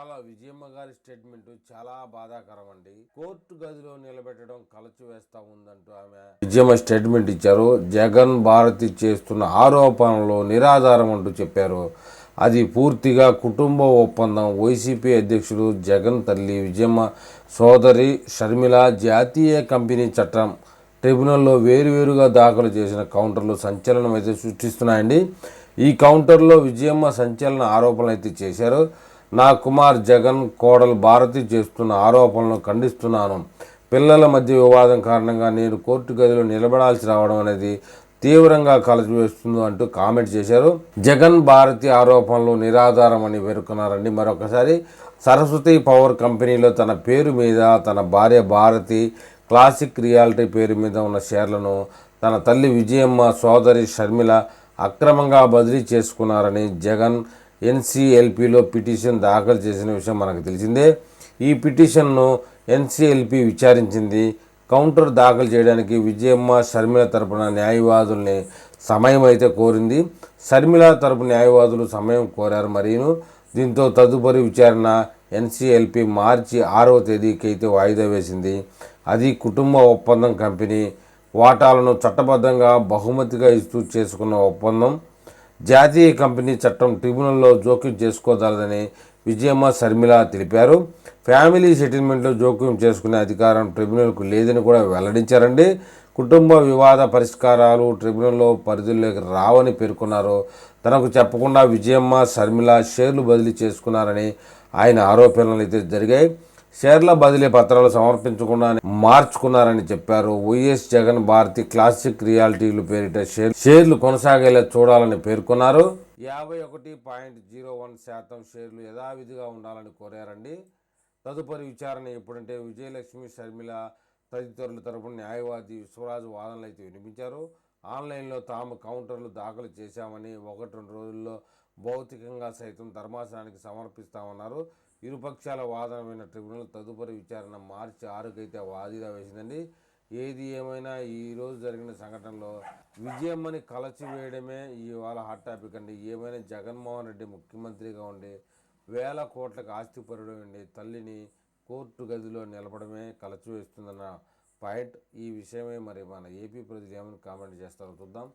ఇవాళ విజయమ్మ గారి స్టేట్మెంట్ చాలా బాధాకరం అండి కోర్టు గదిలో నిలబెట్టడం కలచి వేస్తా ఉందంటూ ఆమె విజయమ్మ స్టేట్మెంట్ ఇచ్చారు. జగన్ భారతి చేస్తున్న ఆరోపణలు నిరాధారం అంటూ చెప్పారు. అది పూర్తిగా కుటుంబ ఒప్పందం. వైసీపీ అధ్యక్షుడు జగన్ తల్లి విజయమ్మ సోదరి షర్మిల జాతీయ కంపెనీ చట్టం ట్రిబ్యునల్లో వేరువేరుగా దాఖలు చేసిన కౌంటర్లు సంచలనం అయితే సృష్టిస్తున్నాయండి. ఈ కౌంటర్లో విజయమ్మ సంచలన ఆరోపణలు అయితే చేశారు. నా కుమార్ జగన్ కోడలు భారతి చేస్తున్న ఆరోపణలను ఖండిస్తున్నాను. పిల్లల మధ్య వివాదం కారణంగా నేను కోర్టు గదిలో నిలబడాల్సి రావడం అనేది తీవ్రంగా కలచివేస్తుంది అంటూ కామెంట్ చేశారు. జగన్ భారతి ఆరోపణలు నిరాధారమని పేర్కొన్నారండి. మరొకసారి సరస్వతి పవర్ కంపెనీలో తన పేరు మీద తన భార్య భారతి క్లాసిక్ రియాలిటీ పేరు మీద ఉన్న షేర్లను తన తల్లి విజయమ్మ సోదరి షర్మిల అక్రమంగా బదిలీ చేసుకున్నారని జగన్ ఎన్సీఎల్పిలో పిటిషన్ దాఖలు చేసిన విషయం మనకు తెలిసిందే. ఈ పిటిషన్ను ఎన్సీఎల్పి విచారించింది. కౌంటర్ దాఖలు చేయడానికి విజయమ్మ షర్మిల తరపున న్యాయవాదుల్ని సమయం అయితే కోరింది. షర్మిల తరపు న్యాయవాదులు సమయం కోరారు మరియు దీంతో తదుపరి విచారణ ఎన్సీఎల్పి మార్చి ఆరవ తేదీకి అయితే వాయిదా వేసింది. అది కుటుంబ ఒప్పందం కంపెనీ వాటాలను చట్టబద్ధంగా బహుమతిగా ఇస్తూ చేసుకున్న ఒప్పందం. జాతీయ కంపెనీ చట్టం ట్రిబ్యునల్లో జోక్యం చేసుకోగలదని విజయమ్మ శర్మిల తెలిపారు. ఫ్యామిలీ సెటిల్మెంట్లో జోక్యం చేసుకునే అధికారం ట్రిబ్యునల్కు లేదని కూడా వెల్లడించారండి. కుటుంబ వివాద పరిష్కారాలు ట్రిబ్యునల్లో పరిధిలోకి రావని పేర్కొన్నారు తనకు చెప్పకుండా విజయమ్మ శర్మిల షేర్లు బదిలీ చేసుకున్నారని ఆయన ఆరోపణలు అయితే జరిగాయి. షేర్ల బదిలీ పత్రాలు సమర్పించకుండా మార్చుకున్నారని చెప్పారు. వైఎస్ జగన్ భారతి క్లాసిక్ రియాలిటీలు పేరిట షేర్ షేర్లు కొనసాగేలా చూడాలని పేర్కొన్నారు. యాభై ఒకటి పాయింట్ జీరో వన్ శాతం షేర్లు యథావిధిగా ఉండాలని కోరారండి. తదుపరి విచారణ ఎప్పుడంటే విజయలక్ష్మి షర్మిల తదితరుల తరపున న్యాయవాది విశ్వరాజు వాదనలు అయితే వినిపించారు. ఆన్లైన్లో తాము కౌంటర్లు దాఖలు చేశామని ఒకటి రెండు రోజుల్లో భౌతికంగా సైతం ధర్మాసనానికి సమర్పిస్తామన్నారు. ఇరుపక్షాల వాదన విన్న ట్రిబ్యునల్ తదుపరి విచారణ మార్చి ఆరుకైతే వాయిదా వేసిందండి. ఏది ఏమైనా ఈరోజు జరిగిన సంఘటనలో విజయమ్మని కలచివేయడమే ఇవాళ హాట్ టాపిక్ అండి. ఏమైనా జగన్మోహన్ రెడ్డి ముఖ్యమంత్రిగా ఉండి వేల కోట్లకు ఆస్తి పరుడు తల్లిని కోర్టు గదిలో నిలబడమే కలచివేస్తుందన్న పాయింట్ ఈ విషయమే మరి మన ఏపీ ప్రజలు ఏమని కామెంట్ చేస్తారో చూద్దాం.